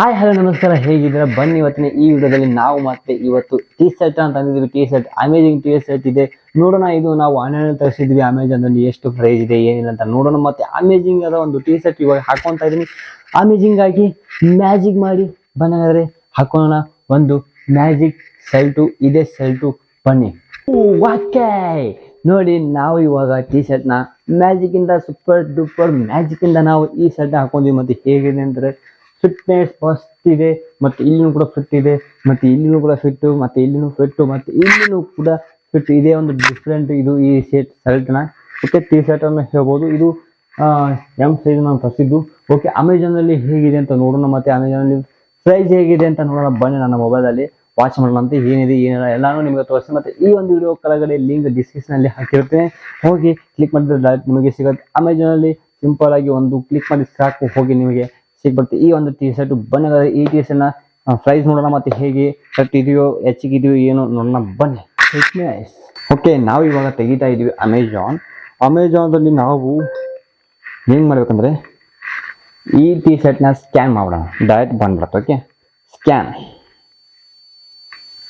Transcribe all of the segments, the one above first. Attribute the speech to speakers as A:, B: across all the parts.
A: Hi, hello, ನಮಸ್ಕಾರ. ಹೇಗಿದ್ದೀರಾ? ಬನ್ನಿ ಇವತ್ತಿನ ಈ ವಿಡಿಯೋದಲ್ಲಿ ನಾವು ಮತ್ತೆ ಇವತ್ತು ಟಿ ಶರ್ಟ್ ಅಂತ ಅಂದಿದ್ವಿ T shirt amazing T shirt ಇದೆ. ನೋಡೋಣ, ಇದು ನಾವು ಆನ್ಲೈನ್ ತರಿಸಿದ್ವಿ ಅಮೆಜಾನ್ ಅಲ್ಲಿ ಎಷ್ಟು ಪ್ರೈಸ್ ಇದೆ, ಏನಿಲ್ಲ ಅಂತ ನೋಡೋಣ. ಮತ್ತೆ ಅಮೇಜಿಂಗ್ ಆದ ಒಂದು ಟಿ ಶರ್ಟ್ ಇವಾಗ ಹಾಕೊಂತ ಇದೀನಿ ಅಮೇಜಿಂಗ್ ಆಗಿ ಮ್ಯಾಜಿಕ್ ಮಾಡಿ ಬನ್ನಾದ್ರೆ ಹಾಕೋಣ. ಒಂದು ಮ್ಯಾಜಿಕ್ ಸೆಲ್ಟು ಇದೆ ಸೆಲ್ಟು ಬನ್ನಿ. ವಾಕೆ ನೋಡಿ, ನಾವು ಇವಾಗ ಟಿ ಶರ್ಟ್ನ ಮ್ಯಾಜಿಕ್ ಇಂದ ಸೂಪರ್ ಡೂಪರ್ ಮ್ಯಾಜಿಕ್ ಇಂದ ನಾವು ಈ ಶರ್ಟ್ ಹಾಕೊಂಡ್ವಿ ಮತ್ತೆ ಹೇಗಿದೆ ಅಂದ್ರೆ ಫಿಟ್ನೆಸ್ ಮಸ್ತ್ ಇದೆ, ಮತ್ತೆ ಇಲ್ಲಿನೂ ಕೂಡ ಫಿಟ್ ಇದೆ, ಮತ್ತೆ ಇಲ್ಲಿನೂ ಕೂಡ ಫಿಟ್ ಮತ್ತೆ ಇಲ್ಲಿನೂ ಫಿಟ್ ಮತ್ತೆ ಇಲ್ಲಿನೂ ಕೂಡ ಫಿಟ್ ಇದೇ ಒಂದು ಡಿಫ್ರೆಂಟ್ ಇದು ಈ ಶರ್ಟ್ ಶರ್ಟ್ನ ಓಕೆ ಟಿ ಶರ್ಟ್ ಅನ್ನು ಹೇಳ್ಬೋದು. ಇದು ಎಂ ಸೈಜ್ ನಾನು ತರಿಸಿದ್ದು ಓಕೆ ಅಮೆಝಾನಲ್ಲಿ ಹೇಗಿದೆ ಅಂತ ನೋಡೋಣ ಮತ್ತೆ ಅಮೆಜಾನಲ್ಲಿ ಪ್ರೈಸ್ ಹೇಗಿದೆ ಅಂತ ನೋಡೋಣ. ಬನ್ನಿ ನನ್ನ ಮೊಬೈಲಲ್ಲಿ ವಾಚ್ ಮಾಡೋಣ ಅಂತ ಏನಿದೆ, ಏನಿಲ್ಲ, ಎಲ್ಲಾನು ನಿಮಗೆ ತೋರಿಸ್ತೀನಿ. ಮತ್ತೆ ಈ ಒಂದು ವಿಡಿಯೋ ಕೆಳಗಡೆ ಲಿಂಕ್ ಡಿಸ್ಕ್ರಿಪ್ಷನ್ ಅಲ್ಲಿ ಹಾಕಿರ್ತೇನೆ. ಹೋಗಿ ಕ್ಲಿಕ್ ಮಾಡಿದ್ರೆ ನಿಮಗೆ ಸಿಗುತ್ತೆ. ಅಮೆಜಾನ್ ಅಲ್ಲಿ ಸಿಂಪಲ್ ಆಗಿ ಒಂದು ಕ್ಲಿಕ್ ಮಾಡಿ ಸಾಕು, ಹೋಗಿ ನಿಮಗೆ ಸಿಗ್ಬರುತ್ತೆ ಈ ಒಂದು ಟಿ ಶರ್ಟ್ ಬನ್ನಿ ಈ ಟಿ ಶರ್ಟ್ನ ಪ್ರೈಸ್ ನೋಡೋಣ ಮತ್ತೆ ಹೇಗೆ ಶರ್ಟ್ ಇದೆಯೋ ಹೆಚ್ಚಿಗಿದೆಯೋ ಏನು ನೋಡೋಣ. ಬನ್ನಿ. ಓಕೆ ನಾವು ಇವಾಗ ತೆಗಿತಾ ಇದೀವಿ ಅಮೆಜಾನ್ ಅಮೆಜಾನ್ದಲ್ಲಿ ನಾವು ಏನು ಮಾಡ್ಬೇಕಂದ್ರೆ, ಈ ಟಿ ಶರ್ಟ್ನ ಸ್ಕ್ಯಾನ್ ಮಾಡೋಣ. ಡೈರೆಕ್ಟ್ ಬಂದ್ಬಿಡುತ್ತೆ ಓಕೆ ಸ್ಕ್ಯಾನ್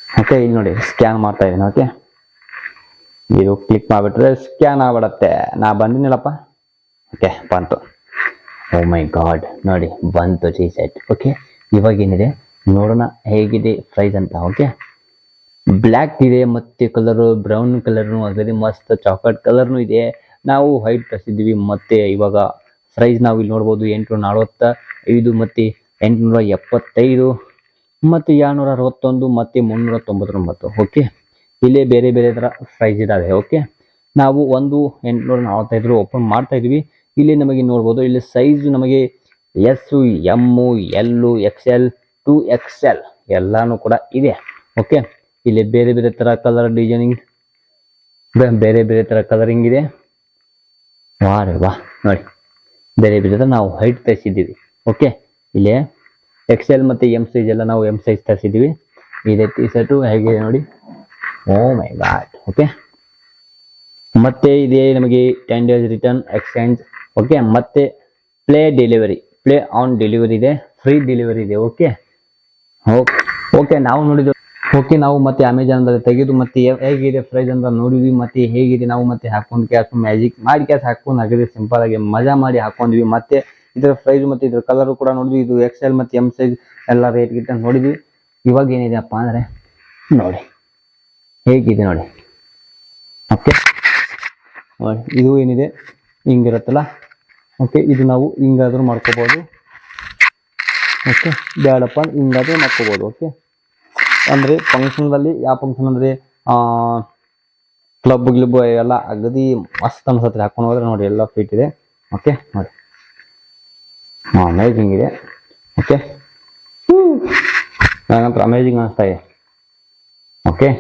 A: ಓಕೆ ಇಲ್ಲಿ ನೋಡಿ ಸ್ಕ್ಯಾನ್ ಮಾಡ್ತಾ ಇದ್ದೀನಿ ಓಕೆ ಇದು ಕ್ಲಿಕ್ ಮಾಡಿಬಿಟ್ರೆ ಸ್ಕ್ಯಾನ್ ಆಗ್ಬಿಡತ್ತೆ. ನಾ ಬಂದಿನಲ್ಲಪ್ಪ ಓಕೆ ಬಂತು. ಓ ಮೈ ಗಾಡ್ ನೋಡಿ ಬಂತು ಟಿ ಸೆಟ್ ಓಕೆ ಇವಾಗ ಏನಿದೆ? ನೋಡೋಣ ಹೇಗಿದೆ ಪ್ರೈಸ್ ಅಂತ ಓಕೆ ಬ್ಲ್ಯಾಕ್ ಇದೆ, ಮತ್ತೆ ಕಲರು ಬ್ರೌನ್ ಕಲರ್ನು ಅದರಲ್ಲಿ ಮಸ್ತ್ ಚಾಕ್ಲೇಟ್ ಕಲರ್ನು ಇದೆ. ನಾವು ವೈಟ್ ತರಿಸಿದ್ವಿ ಮತ್ತೆ ಇವಾಗ ಪ್ರೈಸ್ ನಾವು ಇಲ್ಲಿ ನೋಡ್ಬೋದು ಎಂಟುನೂರ ನಲವತ್ತ ಐದು ಮತ್ತೆ ಎಂಟುನೂರ ಎಪ್ಪತ್ತೈದು ಮತ್ತೆ ಏಳ್ನೂರ ಅರವತ್ತೊಂದು ಮತ್ತೆ ಮುನ್ನೂರ ತೊಂಬತ್ತೊಂಬತ್ತು ಓಕೆ ಇಲ್ಲೇ ಬೇರೆ ಬೇರೆ ಥರ ಪ್ರೈಸ್ ಇದಾವೆ ಓಕೆ ನಾವು ಒಂದು ಎಂಟುನೂರ ನಲವತ್ತೈದು ಓಪನ್ ಮಾಡ್ತಾ ಇದೀವಿ ಇಲ್ಲಿ ನಮಗೆ ನೋಡ್ಬೋದು, ಇಲ್ಲಿ ಸೈಜ್ ನಮಗೆ S M L X L two X L ಎಲ್ಲಾನು ಕೂಡ ಇದೆ. ಓಕೆ ಇಲ್ಲಿ ಬೇರೆ ಬೇರೆ ತರ ಕಲರ್ ಡಿಸೈನಿಂಗ್ ಬೇರೆ ಬೇರೆ ತರ ಕಲರಿಂಗ್ ಇದೆ. ವಾ ರೀ ವಾ ನೋಡಿ. ಬೇರೆ ಬೇರೆ ತರ ನಾವು ಹೈಟ್ ತರಿಸಿದ್ದೀವಿ. ಓಕೆ ಇಲ್ಲಿ ಎಕ್ಸ್ ಎಲ್ ಮತ್ತೆ ಎಂ ಸೈಜ್ ಎಲ್ಲ ನಾವು ಎಂ ಸೈಜ್ ತರಿಸಿದ್ದೀವಿ. ಇದೆ ಟಿ ಶರ್ಟು ಹೇಗೆ ನೋಡಿ? ಓ ಮೈ ಗಾಡ್ ಓಕೆ ಮತ್ತೆ ಇದೆ ನಮಗೆ ten days return exchange okay ಮತ್ತೆ pay delivery pay on delivery ಇದೆ ಫ್ರೀ ಡೆಲಿವರಿ ಇದೆ ಓಕೆ ಓಕೆ ನಾವು ನೋಡಿದ್ವಿ ಓಕೆ ನಾವು ಮತ್ತೆ ಅಮೆಜಾನ್ದಲ್ಲಿ ತೆಗೆದು ಮತ್ತೆ ಹೇಗಿದೆ ಪ್ರೈಸ್ ಅಂತ ನೋಡಿದ್ವಿ, ಮತ್ತೆ ಹೇಗಿದೆ, ನಾವು ಮತ್ತೆ ಹಾಕೊಂಡು ಕ್ಯಾಶ್ ಮ್ಯಾಜಿಕ್ ಮಾಡಿ ಕ್ಯಾಶ್ ಹಾಕೊಂಡು ಹಾಕಿದ್ವಿ ಸಿಂಪಲ್ ಆಗಿ ಮಜಾ ಮಾಡಿ ಹಾಕೊಂಡ್ವಿ ಮತ್ತೆ ಇದರ ಪ್ರೈಸ್ ಮತ್ತೆ ಇದ್ರ ಕಲರು ಕೂಡ ನೋಡಿದ್ವಿ, ಇದು ಎಕ್ಸ್ ಎಲ್ ಮತ್ತೆ ಎಂ ಸೈಜ್ ಎಲ್ಲ ರೇಟ್ ಗಿಟ್ಟ ನೋಡಿದ್ವಿ. ಇವಾಗ ಏನಿದೆಪ್ಪ ಅಂದ್ರೆ, ನೋಡಿ, ಹೇಗಿದೆ ನೋಡಿ. ಓಕೆ ನೋಡಿ, ಇದು ಏನಿದೆ? ಹಿಂಗಿರುತ್ತಲ್ಲ? ಓಕೆ ಇದು ನಾವು ಹಿಂಗಾದ್ರೂ ಮಾಡ್ಕೋಬೋದು. ಓಕೆ ಬೇಡಪ್ಪ ಹಿಂಗಾದರೂ ಮಾಡ್ಕೋಬೋದು ಓಕೆ ಅಂದರೆ ಫಂಕ್ಷನ್ದಲ್ಲಿ ಯಾವ ಫಂಕ್ಷನ್ ಅಂದರೆ ಕ್ಲಬ್ ಗ್ಲಿಬ್ ಎಲ್ಲ ಅಗದಿ ಮಸ್ತ್ ಅನ್ಸತ್ತೆ. ಹಾಕೊಂಡು ಹೋದ್ರೆ ನೋಡಿ ಎಲ್ಲ ಫಿಟ್ ಇದೆ. ಓಕೆ ನೋಡಿ. ಅಮೇಜಿಂಗ್ ಇದೆ. ಓಕೆ ನನಗಂತೂ ಅಮೇಜಿಂಗ್ ಅನಿಸ್ತಾ ಇದೆ. ಓಕೆ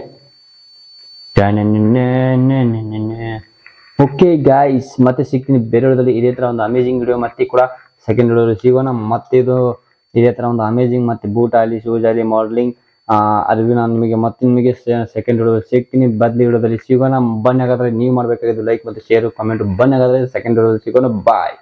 A: ಓಕೆ ಗಾಯ್ಸ್ ಮತ್ತೆ ಸಿಗ್ತೀನಿ ಬೇರೆ ವಿಡಿಯೋದಲ್ಲಿ ಇದೇ ತರ ಒಂದು ಅಮೇಜಿಂಗ್ ವಿಡಿಯೋ ಮತ್ತೆ ಕೂಡ ಸೆಕೆಂಡ್ ವಿಡಿಯೋ ಸಿಗೋಣ. ಮತ್ತೆ ಇದು ಇದೇ ತರ ಒಂದು ಅಮೇಜಿಂಗ್ ಮತ್ತೆ ಬೂಟ್ ಆಗಲಿ ಶೂಸ್ ಆಗಲಿ ಮಾಡಲಿಂಗ್ ಅರಿವಿ ನಾನು ನಿಮಗೆ ಮತ್ತೆ ನಿಮಗೆ ಸೆಕೆಂಡ್ ವಿಡಿಯೋ ಸಿಗ್ತೀನಿ ಬದ್ಲಿ ವಿಡಿಯೋದಲ್ಲಿ ಸಿಗೋಣ. ಬನ್ನಿ ಹಾಗಾದ್ರೆ ನೀವು ಮಾಡಬೇಕಾಗಿದ್ದು ಲೈಕ್ ಮತ್ತೆ ಶೇರ್ ಕಾಮೆಂಟ್ ಬನ್ನಿ ಹಾಗಾದ್ರೆ ಸೆಕೆಂಡ್ ವಿಡಿಯೋದಲ್ಲಿ ಸಿಗೋಣ. ಬಾಯ್